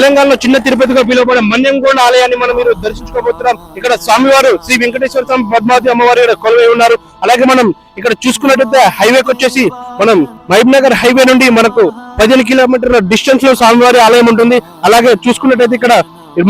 తెలంగాణలో చిన్న తిరుపతిగా పిలువబడే మన్యంగోండ ఆలయాన్ని మనం మీరు దర్శించుకోబోతున్నాం. ఇక్కడ స్వామివారు శ్రీ వెంకటేశ్వర స్వామి పద్మావతి అమ్మవారు ఇక్కడ కొలువై ఉన్నారు. అలాగే మనం ఇక్కడ చూసుకున్నట్టయితే హైవేకి వచ్చేసి మనం మహబూబ్ నగర్ హైవే నుండి మనకు పదిహేను కిలోమీటర్ల డిస్టెన్స్లో స్వామివారి ఆలయం ఉంటుంది. అలాగే చూసుకున్నట్టయితే ఇక్కడ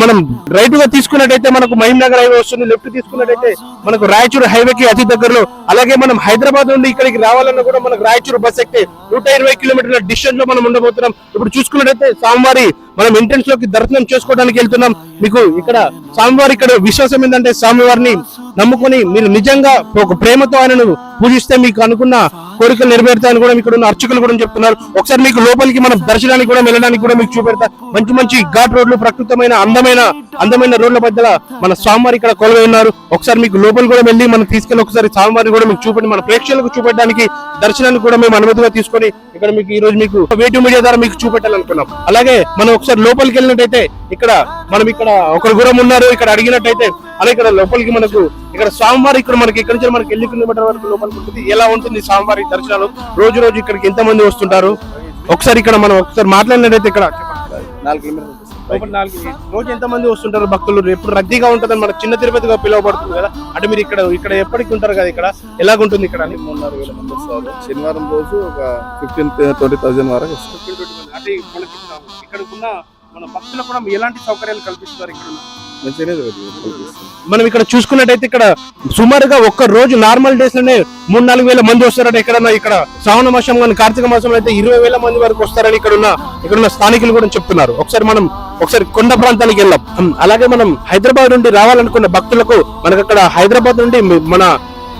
మనం రైట్గా తీసుకున్నట్టయితే మనకు మహీం నగర్ హైవే వస్తుంది లెఫ్ట్ తీసుకున్నట్టయితే మనకు రాయచూరు హైవేకి అతి దగ్గరలో. అలాగే మనం హైదరాబాద్ నుండి ఇక్కడికి రావాలన్నా కూడా మనకు రాయచూరు బస్ ఎక్కితే నూట ఇరవై కిలోమీటర్ల డిస్టెన్స్లో మనం ఉండబోతున్నాం. ఇప్పుడు చూసుకున్నట్టయితే స్వామివారి మనం ఎంట్రెన్స్లోకి దర్శనం చేసుకోవడానికి వెళ్తున్నాం. మీకు ఇక్కడ స్వామివారి ఇక్కడ విశ్వాసం ఏంటంటే స్వామివారిని నమ్ముకొని మీరు నిజంగా ఒక ప్రేమతో ఆయనను పూజిస్తే మీకు అనుకున్న కోరికలు నెరవేరుతాయని కూడా ఇక్కడ ఉన్న అర్చకులు కూడా చెప్తున్నారు. ఒకసారి మీకు లోపలికి మనం దర్శనానికి కూడా వెళ్ళడానికి కూడా మీకు చూపెడతా. మంచి మంచి ఘాట్ రోడ్లు ప్రకృతమైన అందమైన అందమైన రోడ్ల మధ్యలో మన స్వామివారి ఇక్కడ కొలువై ఉన్నారు. ఒకసారి మీకు లోపల కూడా వెళ్ళి మనం తీసుకెళ్ళి ఒకసారి స్వామివారిని కూడా మీకు చూపెట్టి మన ప్రేక్షకులకు చూపెట్టడానికి దర్శనాన్ని కూడా మేము అనుమతిగా తీసుకొని ఇక్కడ మీకు ఈ రోజు మీకు వేటు మీడియా ద్వారా మీకు చూపెట్టాలనుకున్నాం. అలాగే మనం ఒకసారి లోపలికి వెళ్ళినట్టయితే ఇక్కడ మనం ఇక్కడ ఒకరు గురం ఉన్నారు. ఇక్కడ అడిగినట్టయితే అలాగే ఇక్కడ లోపలికి మనకు ఇక్కడ స్వామివారి ఇక్కడ మనకి ఇక్కడ నుంచి మనకి ఎన్ని కిలోమీటర్ వరకు లోపలికి ఉంటుంది? ఎలా ఉంటుంది స్వామివారి దర్శనాలు? రోజు రోజు ఇక్కడికి ఎంత మంది వస్తుంటారు? ఒకసారి ఇక్కడ మనం ఒకసారి మాట్లాడినట్టయితే ఇక్కడ నాలుగు కిలోమీటర్లు నాలుగు రోజు ఎంత మంది వస్తుంటారు భక్తులు? ఎప్పుడు రద్దీగా ఉంటుందని మన చిన్న తిరుపతిగా పిలువబడుతుంది కదా. అంటే మీరు ఇక్కడ ఇక్కడ ఎప్పటికి ఉంటారు కదా ఇక్కడ? ఎలాగుంటుంది ఇక్కడ? అని మూడున్నర వేల మంది వస్తారు. శనివారం రోజు ఒక ఫిఫ్టీన్ ట్వంటీ థౌసండ్ వరకు అంటే మనకి ఇక్కడ ఉన్న మన భక్తులకు కూడా ఎలాంటి సౌకర్యాలు కల్పిస్తున్నారు ఇక్కడ? మంచిగానే మనం ఇక్కడ చూసుకున్నట్టయితే ఇక్కడ సుమారుగా ఒక్క రోజు నార్మల్ డేస్లోనే మూడు నాలుగు వేల మంది వస్తారట ఎక్కడన్నా ఇక్కడ శ్రావణ మాసం కానీ కార్తీక మాసంలో అయితే ఇరవై వేల మంది వరకు వస్తారని ఇక్కడ ఉన్న ఇక్కడ ఉన్న స్థానికులు కూడా చెప్తున్నారు. ఒకసారి మనం ఒకసారి కొండ ప్రాంతానికి వెళ్ళాం అలాగే మనం హైదరాబాద్ నుండి రావాలనుకున్న భక్తులకు మనకు అక్కడ హైదరాబాద్ నుండి మన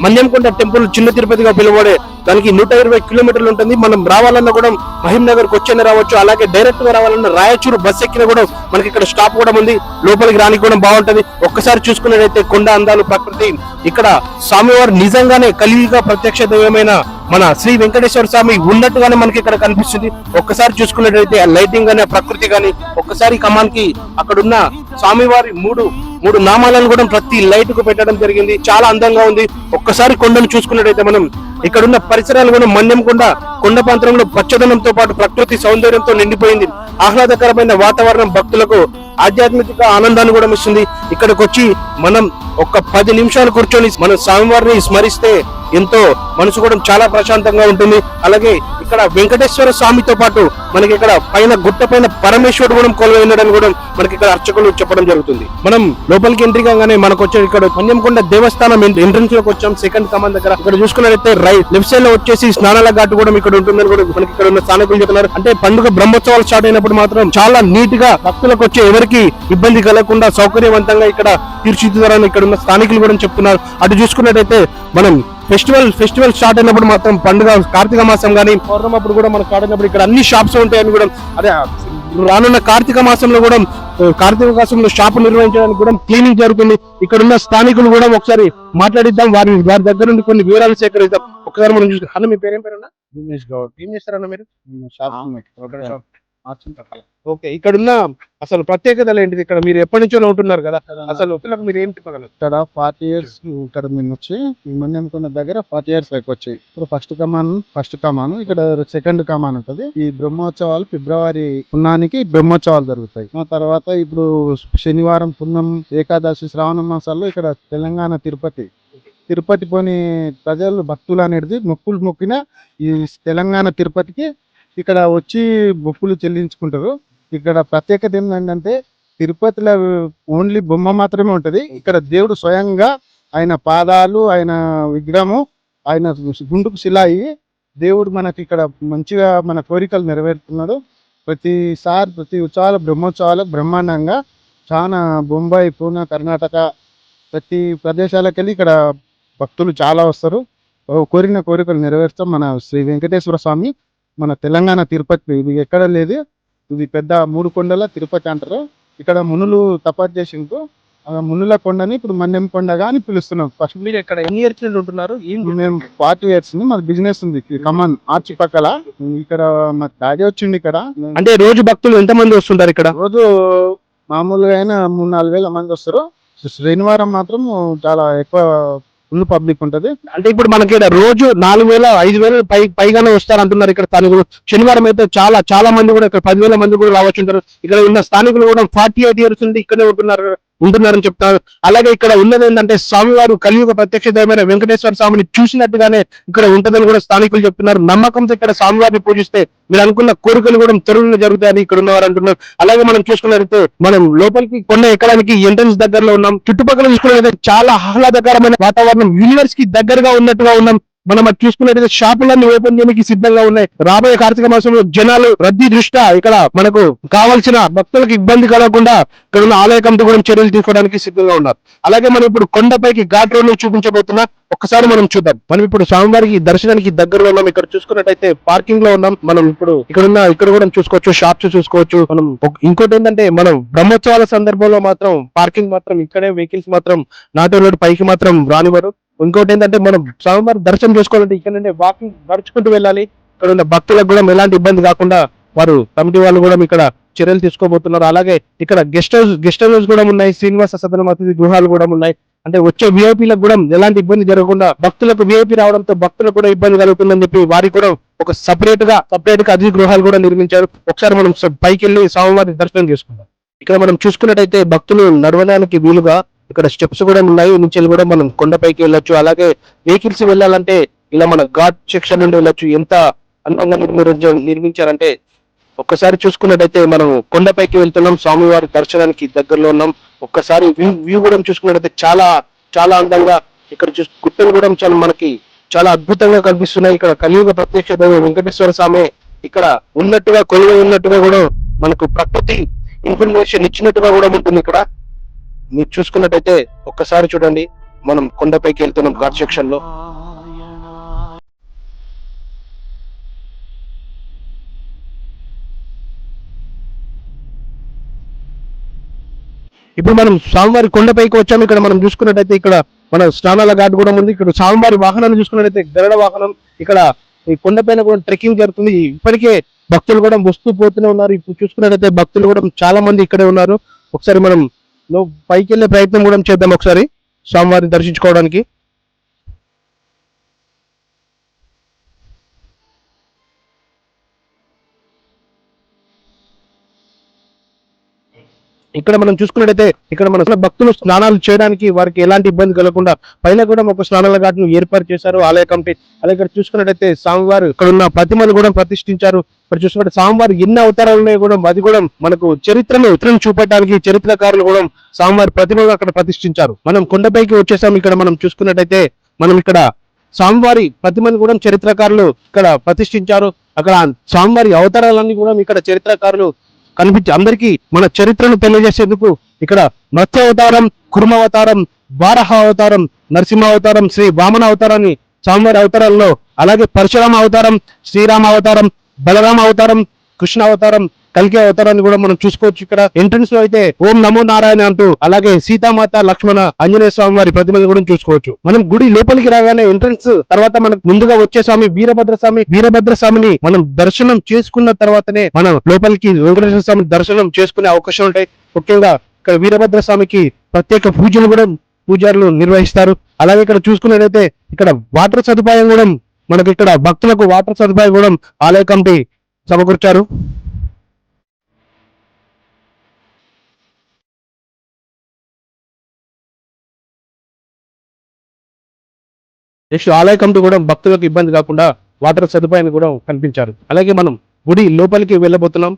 మన్యంకొండ టెంపుల్ చిన్న తిరుపతిగా పిలువబడే దానికి నూట ఇరవై కిలోమీటర్లు ఉంటుంది. మనం రావాలన్నా కూడా మహిమ్ నగర్ వచ్చైనా రావచ్చు. అలాగే డైరెక్ట్గా రావాలన్నా రాయచూరు బస్ ఎక్కినా కూడా మనకి ఇక్కడ స్టాప్ కూడా ఉంది. లోపలికి రానికి కూడా బాగుంటుంది. ఒక్కసారి చూసుకున్నట్టయితే కొండ అందాలు ప్రకృతి. ఇక్కడ స్వామివారు నిజంగానే కలియుగ ప్రత్యక్ష దైవమైన మన శ్రీ వెంకటేశ్వర స్వామి ఉన్నట్టుగానే మనకి ఇక్కడ కనిపిస్తుంది. ఒక్కసారి చూసుకున్నట్టయితే ఆ లైటింగ్ గానీ ఆ ప్రకృతి గానీ ఒక్కసారి కమాన్కి అక్కడున్న స్వామివారి మూడు మూడు నామాలను కూడా ప్రతి లైట్కు పెట్టడం జరిగింది. చాలా అందంగా ఉంది. ఒక్కసారి కొండను చూసుకున్నట్టయితే మనం ఇక్కడున్న పరిసరాలు కూడా మన్యం కొండ కొండ ప్రాంతంలో పచ్చదనంతో పాటు ప్రకృతి సౌందర్యంతో నిండిపోయింది. ఆహ్లాదకరమైన వాతావరణం భక్తులకు ఆధ్యాత్మిక ఆనందాన్ని కూడా ఇస్తుంది ఇక్కడికి వచ్చి మనం ఒక పది నిమిషాలు కూర్చొని మన స్వామివారిని స్మరిస్తే ఎంతో మనసు కూడా చాలా ప్రశాంతంగా ఉంటుంది. అలాగే ఇక్కడ వెంకటేశ్వర స్వామితో పాటు మనకి ఇక్కడ పైన గుట్ట పైన పరమేశ్వరుడు కూడా కొలువై ఉండడం కూడా మనకి ఇక్కడ అర్చకులు చెప్పడం జరుగుతుంది. మనం లోపలికి ఎంట్రీ కాగానే మనకు వచ్చే ఇక్కడ పంజంకొండ దేవస్థానం ఎంట్రన్స్లోకి వచ్చాం. సెకండ్ కమాన్ దగ్గర ఇక్కడ చూసుకున్నట్లయితే రైట్ లెఫ్ట్ సైడ్లో వచ్చేసి స్నానాల ఘాటు కూడా ఇక్కడ ఉంటుందని కూడా మనకి ఇక్కడ ఉన్న స్థానికులు చెప్తున్నారు. అంటే పండుగ బ్రహ్మోత్సవాలు స్టార్ట్ అయినప్పుడు మాత్రం చాలా నీట్గా భక్తులకు వచ్చే ఎవరికి ఇబ్బంది కలగకుండా సౌకర్యవంతంగా ఇక్కడ తీర్చిదిద్దారని ఇక్కడ ఉన్న స్థానికులు కూడా చెప్తున్నారు. అటు చూసుకున్నట్టయితే మనం ఫెస్టివల్ ఫెస్టివల్ స్టార్ట్ అయినప్పుడు మాత్రం పండుగ కార్తీక మాసం కానీ పౌర్ణమి అప్పుడు కూడా మనకు స్టార్ట్ అయినప్పుడు ఇక్కడ అన్ని షాప్స్ ఉంటాయని కూడా అదే రానున్న కార్తీక మాసంలో కూడా కార్తీక మాసంలో షాపు నిర్వహించడానికి కూడా క్లీనింగ్ జరుగుతుంది. ఇక్కడ ఉన్న స్థానికులు కూడా ఒకసారి మాట్లాడిద్దాం. వారి వారి దగ్గర నుండి కొన్ని వివరాలు సేకరిద్దాం. ఒకసారి మనం చూసుకుందాం. అన్న మీ పేరేం గౌడ్. ఏం చేస్తారన్న మీరు షాప్ ఒకటే షాప్. ఓకే ఇక్కడ ఉన్న అసలు ప్రత్యేకతలు ఏంటిది? ఇక్కడ మీరు ఎప్పటి నుంచో ఉంటున్నారు కదా. అసలు పిల్లలకు మీరు ఏం చెప్పగలరు? ఇక్కడ ఫార్టీ ఇయర్స్ ఇక్కడ మేము వచ్చి ఈ మన్యంకొండ దగ్గర ఫార్టీ ఇయర్స్ లైక్ వచ్చాయి. ఇప్పుడు ఫస్ట్ కమాన్ ఫస్ట్ కమాన్ ఇక్కడ సెకండ్ కమాన్ ఉంటది. ఈ బ్రహ్మోత్సవాలు ఫిబ్రవరి పున్నానికి బ్రహ్మోత్సవాలు జరుగుతాయి. ఆ తర్వాత ఇప్పుడు శనివారం పున్నం ఏకాదశి శ్రావణ మాసాల్లో ఇక్కడ తెలంగాణ తిరుపతి. తిరుపతి పోని ప్రజలు భక్తులు అనేది మొక్కులు మొక్కిన ఈ తెలంగాణ తిరుపతికి ఇక్కడ వచ్చి బొప్పులు చెల్లించుకుంటారు. ఇక్కడ ప్రత్యేకత ఏంటంటే తిరుపతిలో ఓన్లీ బొమ్మ మాత్రమే ఉంటది. ఇక్కడ దేవుడు స్వయంగా ఆయన పాదాలు ఆయన విగ్రహము ఆయన గుండుకు శిలాయి దేవుడు మనకి ఇక్కడ మంచిగా మన కోరికలు నెరవేరుతున్నాడు. ప్రతిసారి ప్రతి ఉత్సవాల బ్రహ్మోత్సవాలు బ్రహ్మాండంగా చాలా బొంబాయి పూనా కర్ణాటక ప్రతి ప్రదేశాలకు వెళ్ళి ఇక్కడ భక్తులు చాలా వస్తారు. కోరిన కోరికలు నెరవేర్చాం మన శ్రీ వెంకటేశ్వర స్వామి మన తెలంగాణ తిరుపతి ఇది ఎక్కడ లేదు. ఇది పెద్ద మూడు కొండల తిరుపతి అంటారు. ఇక్కడ మునులు తపస్సు చేసిండ్రు. ఆ మునుల కొండని ఇప్పుడు మన్యం కొండగా అని పిలుస్తున్నాం. ఫస్ట్ మీరు ఇక్కడ ఎన్ని ఇయర్స్ నుండి ఉంటున్నారు మేము ఫార్టీ ఇయర్స్ మాది బిజినెస్ ఉంది. కమాన్ ఆర్చి పక్కల ఇక్కడ మా డాడీ వచ్చిండు ఇక్కడ. అంటే రోజు భక్తులు ఎంత మంది వస్తుంటారు ఇక్కడ? రోజు మామూలుగా అయినా మూడు నాలుగు వేల మంది వస్తారు. శనివారం మాత్రం చాలా ఎక్కువ ఫుల్ పబ్లిక్ ఉంటది. అంటే ఇప్పుడు మనకి రోజు నాలుగు వేల ఐదు వేల పై పైగానే వస్తారు అంటున్నారు ఇక్కడ స్థానికులు. శనివారం అయితే చాలా చాలా మంది కూడా ఇక్కడ పదివేల మంది కూడా రావచ్చు ఉంటారు ఇక్కడ ఉన్న స్థానికులు కూడా ఫార్టీ ఎయిట్ ఇయర్స్ ఉంది ఇక్కడే ఉంటున్నారు. ఉంటున్నారని చెప్తారు అలాగే ఇక్కడ ఉన్నది ఏంటంటే స్వామివారు కలియుగ ప్రత్యక్ష దైవమైన వెంకటేశ్వర స్వామిని చూసినట్టుగానే ఇక్కడ ఉంటుందని కూడా స్థానికులు చెప్తున్నారు. నమ్మకంతో ఇక్కడ స్వామివారిని పూజిస్తే మీరు అనుకున్న కోరికలు కూడా త్వరలో జరుగుతాయని ఇక్కడ ఉన్నవారు అంటున్నారు. అలాగే మనం చూసుకున్నట్లయితే మనం లోపలికి కొండ ఎక్కడానికి ఎంట్రన్స్ దగ్గరలో ఉన్నాం. చుట్టుపక్కల చూసుకున్నట్లయితే చాలా ఆహ్లాదకరమైన వాతావరణం. యూనివర్స్కి దగ్గరగా ఉన్నట్టుగా ఉన్నాం. మనం అది చూసుకున్నట్టయితే షాపులన్నీ ఓపెన్ చేయడానికి సిద్ధంగా ఉన్నాయి. రాబోయే కార్తీక మాసంలో జనాలు రద్దీ దృష్ట్యా ఇక్కడ మనకు కావాల్సిన భక్తులకు ఇబ్బంది కలగకుండా ఇక్కడ ఉన్న ఆలయ కమిటీ కూడా చర్యలు తీసుకోవడానికి సిద్ధంగా ఉన్నారు. అలాగే మనం ఇప్పుడు కొండపైకి ఘాట్ రోడ్ చూపించబోతున్నా ఒక్కసారి మనం చూద్దాం. మనం ఇప్పుడు స్వామివారికి దర్శనానికి దగ్గరలో ఉన్నాం. ఇక్కడ చూసుకున్నట్టయితే పార్కింగ్లో ఉన్నాం. మనం ఇప్పుడు ఇక్కడ ఉన్న ఇక్కడ కూడా చూసుకోవచ్చు షాప్స్ చూసుకోవచ్చు. మనం ఇంకోటి ఏంటంటే మనం బ్రహ్మోత్సవాల సందర్భంలో మాత్రం పార్కింగ్ మాత్రం ఇక్కడే వెహికల్స్ మాత్రం నాటో రోడ్ పైకి మాత్రం రానివ్వరు. ఇంకోటి ఏంటంటే మనం స్వామివారి దర్శనం చేసుకోవాలంటే ఇక్కడ నుండి వాకింగ్ నడుచుకుంటూ వెళ్ళాలి. ఇక్కడ ఉన్న భక్తులకు కూడా ఎలాంటి ఇబ్బంది కాకుండా వారు కమిటీ వాళ్ళు కూడా ఇక్కడ చర్యలు తీసుకోబోతున్నారు. అలాగే ఇక్కడ గెస్ట్ హౌస్ గెస్ట్ హౌస్ కూడా ఉన్నాయి. శ్రీనివాస సదనం అతిథి గృహాలు కూడా ఉన్నాయి. అంటే వచ్చే విఐపీలకు కూడా ఎలాంటి ఇబ్బంది జరగకుండా భక్తులకు విఐపీ రావడంతో భక్తులకు కూడా ఇబ్బంది కలుగుతుందని చెప్పి వారికి కూడా ఒక సపరేట్గా సపరేట్గా అతిథి గృహాలు కూడా నిర్మించారు. ఒకసారి మనం పైకి వెళ్ళి స్వామివారి దర్శనం చేసుకుందాం. ఇక్కడ మనం చూసుకున్నట్టయితే భక్తులు నడవడానికి వీలుగా ఇక్కడ స్టెప్స్ కూడా ఉన్నాయి. నుంచి కూడా మనం కొండపైకి వెళ్ళొచ్చు. అలాగే వెహికల్స్ వెళ్ళాలంటే ఇలా మన ఘాట్ సెక్షన్ నుండి వెళ్ళొచ్చు. ఎంత అందంగా నిర్మించ నిర్మించారంటే ఒక్కసారి చూసుకున్నట్టయితే మనం కొండపైకి వెళ్తున్నాం. స్వామివారి దర్శనానికి దగ్గరలో ఉన్నాం. ఒక్కసారి వ్యూ వ్యూ కూడా చూసుకున్నట్టయితే చాలా చాలా అందంగా ఇక్కడ చూసు గుట్టలు కూడా చాలా మనకి చాలా అద్భుతంగా కనిపిస్తున్నాయి. ఇక్కడ కలియుగ ప్రత్యక్ష దైవం వెంకటేశ్వర స్వామి ఇక్కడ ఉన్నట్టుగా కొలువై ఉన్నట్టుగా కూడా మనకు ప్రకృతి ఇన్ఫర్మేషన్ ఇచ్చినట్టుగా కూడా ఉంటుంది ఇక్కడ. మీరు చూసుకున్నట్టయితే ఒక్కసారి చూడండి మనం కొండపైకి వెళ్తున్నాం ఘాట్ సెక్షన్లో ఇప్పుడు మనం స్వామివారి కొండపైకి వచ్చాము ఇక్కడ మనం చూసుకున్నట్టయితే ఇక్కడ మన స్నానాల ఘాట్ కూడా ఉంది. ఇక్కడ స్వామివారి వాహనాన్ని చూసుకున్నట్టయితే గరుడ వాహనం ఇక్కడ ఈ కొండపైన కూడా ట్రెక్కింగ్ జరుగుతుంది. ఇప్పటికే భక్తులు కూడా వస్తూ పోతూనే ఉన్నారు. ఇప్పుడు చూసుకున్నట్టయితే భక్తులు కూడా చాలా మంది ఇక్కడే ఉన్నారు. ఒకసారి మనం లో పైకి వెళ్ళే ప్రయత్నం కూడా చేద్దాం ఒకసారి స్వామివారిని దర్శించుకోవడానికి. ఇక్కడ మనం చూసుకున్నట్టయితే ఇక్కడ మన భక్తులు స్నానాలు చేయడానికి వారికి ఎలాంటి ఇబ్బంది కలగకుండా పైన కూడా ఒక స్నానాల ఘాట్ను ఏర్పాటు చేశారు ఆలయ కమిటీ. అలాగే ఇక్కడ చూసుకున్నట్టయితే స్వామివారు ఇక్కడ ఉన్న ప్రతిమలు కూడా ప్రతిష్ఠించారు. ఇక్కడ చూసుకుంటే స్వామివారు ఎన్ని అవతారాలు ఉన్నాయో కూడా అది కూడా మనకు చరిత్రను ఉత్తరం చూపడానికి చరిత్రకారులు కూడా స్వామివారి ప్రతిమలు అక్కడ ప్రతిష్ఠించారు. మనం కొండపైకి వచ్చేసాం ఇక్కడ మనం చూసుకున్నట్టయితే మనం ఇక్కడ స్వామివారి ప్రతిమను కూడా చరిత్రకారులు ఇక్కడ ప్రతిష్ఠించారు. అక్కడ స్వామివారి అవతారాలన్నీ కూడా ఇక్కడ చరిత్రకారులు కనిపించి అందరికీ మన చరిత్రను తెలియజేసేందుకు ఇక్కడ మత్స్యావతారం అవతారం కుర్మ అవతారం బారహ అవతారం నరసింహ అవతారం శ్రీ వామన అవతారాన్ని స్వామివారి అవతారాల్లో అలాగే పరశురామ అవతారం శ్రీరామ అవతారం బలరామ అవతారం కృష్ణ అవతారం కల్కి అవతారాన్ని కూడా మనం చూసుకోవచ్చు. ఇక్కడ ఎంట్రన్స్లో అయితే ఓం నమో నారాయణ అంటూ అలాగే సీతామాత లక్ష్మణ ఆంజనేయ స్వామి వారి ప్రతిమను కూడా చూసుకోవచ్చు. మనం గుడి లోపలికి రాగానే ఎంట్రన్స్ తర్వాత మనకు ముందుగా వచ్చే స్వామి వీరభద్ర స్వామి వీరభద్ర స్వామిని మనం దర్శనం చేసుకున్న తర్వాతనే మనం లోపలికి వెంకటేశ్వర స్వామి దర్శనం చేసుకునే అవకాశం ఉంటాయి. ముఖ్యంగా ఇక్కడ వీరభద్ర స్వామికి ప్రత్యేక పూజలు కూడా పూజారులు నిర్వహిస్తారు. అలాగే ఇక్కడ చూసుకున్నట్లయితే ఇక్కడ వాటర్ సదుపాయం కూడా మనకి ఇక్కడ భక్తులకు వాటర్ సదుపాయం కూడా ఆలయ కమిటీ సమకూర్చారు. నెక్స్ట్ ఆలయ కమిటీ కూడా భక్తులకు ఇబ్బంది కాకుండా వాటర్ సదుపాయాన్ని కూడా కనిపించారు అలాగే మనం గుడి లోపలికి వెళ్ళబోతున్నాం.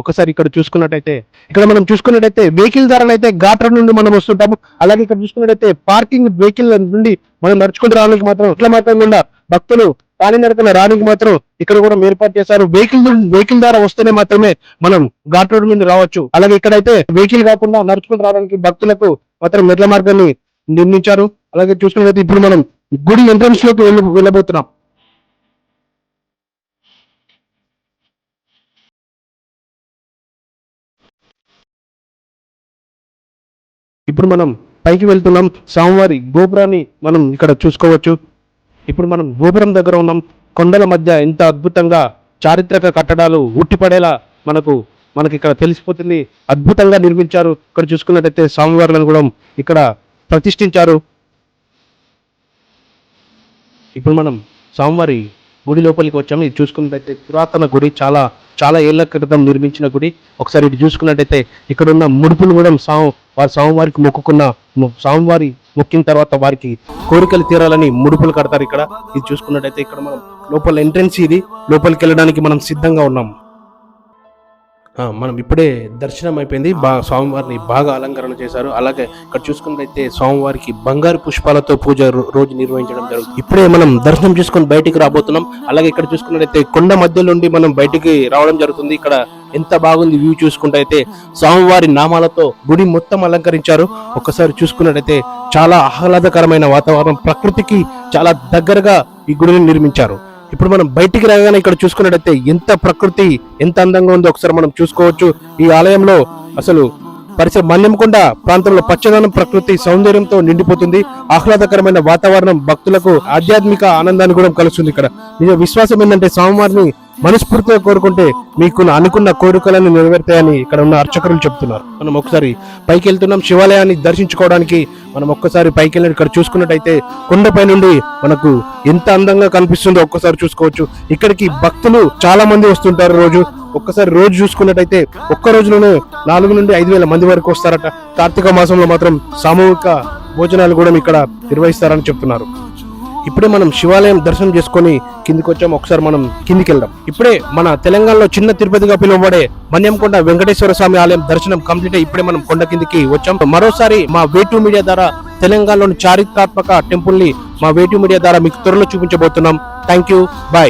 ఒకసారి ఇక్కడ చూసుకున్నట్టయితే ఇక్కడ మనం చూసుకున్నట్టయితే వెహికల్ ద్వారా అయితే ఘాట్ రోడ్ నుండి మనం వస్తుంటాము. అలాగే ఇక్కడ చూసుకున్నట్టయితే పార్కింగ్ వెహికల్ నుండి మనం నడుచుకుంటూ రావడానికి మాత్రం ఇట్లా మాత్రం కూడా భక్తులు కాలినడకన రానికి మాత్రం ఇక్కడ కూడా ఏర్పాటు చేశారు. వెహికల్ వెహికల్ ద్వారా వస్తేనే మాత్రమే మనం ఘాట్ రోడ్ నుండి రావచ్చు. అలాగే ఇక్కడైతే వెహికల్ కాకుండా నడుచుకుంటూ రావడానికి భక్తులకు మాత్రం మెట్ల మార్గాన్ని నిర్మించారు అలాగే చూసుకున్నట్లయితే ఇప్పుడు మనం గుడి ఎంట్రన్స్లోకి వెళ్ళ వెళ్ళబోతున్నాం. ఇప్పుడు మనం పైకి వెళ్తున్నాం. స్వామివారి గోపురాన్ని మనం ఇక్కడ చూసుకోవచ్చు. ఇప్పుడు మనం గోపురం దగ్గర ఉన్నాం. కొండల మధ్య ఎంత అద్భుతంగా చారిత్రక కట్టడాలు ఉట్టిపడేలా మనకు మనకి ఇక్కడ తెలిసిపోతుంది. అద్భుతంగా నిర్మించారు. ఇక్కడ చూసుకున్నట్టయితే స్వామివార్లను కూడా ఇక్కడ ప్రతిష్ఠించారు. ఇప్పుడు మనం స్వామివారి గుడి లోపలికి వచ్చాము. ఇది చూసుకున్నట్టయితే పురాతన గుడి చాలా చాలా ఏళ్ళ క్రితం నిర్మించిన గుడి. ఒకసారి ఇటు చూసుకున్నట్టయితే ఇక్కడ ఉన్న ముడుపులు కూడా స్వామి వారి స్వామివారికి మొక్కుకున్న స్వామివారి మొక్కిన తర్వాత వారికి కోరికలు తీరాలని ముడుపులు కడతారు ఇక్కడ. ఇది చూసుకున్నట్టయితే ఇక్కడ మనం లోపల ఎంట్రెన్స్ ఇది. లోపలికి వెళ్ళడానికి మనం సిద్ధంగా ఉన్నాం. మనం ఇప్పుడే దర్శనం అయిపోయింది బాగా స్వామివారిని బాగా అలంకరణ చేశారు. అలాగే ఇక్కడ చూసుకున్నట్లయితే స్వామివారికి బంగారు పుష్పాలతో పూజ రోజు నిర్వహించడం జరుగుతుంది. ఇప్పుడే మనం దర్శనం చేసుకుని బయటికి రాబోతున్నాం. అలాగే ఇక్కడ చూసుకున్నట్లయితే కొండ మధ్య నుండి మనం బయటికి రావడం జరుగుతుంది. ఇక్కడ ఎంత బాగుంది వ్యూ చూసుకుంటే అయితే స్వామివారి నామాలతో గుడి మొత్తం అలంకరించారు. ఒక్కసారి చూసుకున్నట్టయితే చాలా ఆహ్లాదకరమైన వాతావరణం. ప్రకృతికి చాలా దగ్గరగా ఈ గుడిని నిర్మించారు. ఇప్పుడు మనం బయటికి రాగానే ఇక్కడ చూసుకున్నట్టయితే ఎంత ప్రకృతి ఎంత అందంగా ఉందో ఒకసారి మనం చూసుకోవచ్చు. ఈ ఆలయంలో అసలు పరిసర మన్యంకొండ ప్రాంతంలో పచ్చదనం ప్రకృతి సౌందర్యంతో నిండిపోతుంది. ఆహ్లాదకరమైన వాతావరణం భక్తులకు ఆధ్యాత్మిక ఆనందాన్ని కూడా కలుస్తుంది ఇక్కడ. నిజ విశ్వాసం ఏంటంటే స్వామివారిని మనస్ఫూర్తిగా కోరుకుంటే మీకు అనుకున్న కోరికలను నెరవేర్తాయని ఇక్కడ ఉన్న అర్చకులు చెప్తున్నారు మనం ఒకసారి పైకి వెళ్తున్నాం. శివాలయాన్ని దర్శించుకోవడానికి మనం ఒక్కసారి పైకి వెళ్ళి ఇక్కడ చూసుకున్నట్టయితే కొండపై నుండి మనకు ఎంత అందంగా కనిపిస్తుందో ఒక్కసారి చూసుకోవచ్చు. ఇక్కడికి భక్తులు చాలా మంది వస్తుంటారు రోజు. ఒక్కసారి రోజు చూసుకున్నట్టయితే ఒక్క రోజులోనే నాలుగు నుండి ఐదు వేల మంది వరకు వస్తారట. కార్తీక మాసంలో మాత్రం సామూహిక భోజనాలు కూడా ఇక్కడ నిర్వహిస్తారని చెప్తున్నారు. ఇప్పుడే మనం శివాలయం దర్శనం చేసుకొని కిందికి వచ్చాం ఒకసారి మనం కిందికి వెళ్దాం ఇప్పుడే మన తెలంగాణలో చిన్న తిరుపతిగా పిలువబడే మన్యంకొండ వెంకటేశ్వర స్వామి ఆలయం దర్శనం కంప్లీట్ అయ్యి ఇప్పుడే మనం కొండ కిందికి వచ్చాం. మరోసారి మా వేటు మీడియా ద్వారా తెలంగాణలోని చారిత్రాత్మక టెంపుల్ని మా వేటు మీడియా ద్వారా మీకు త్వరలో చూపించబోతున్నాం. Thank you. బాయ్.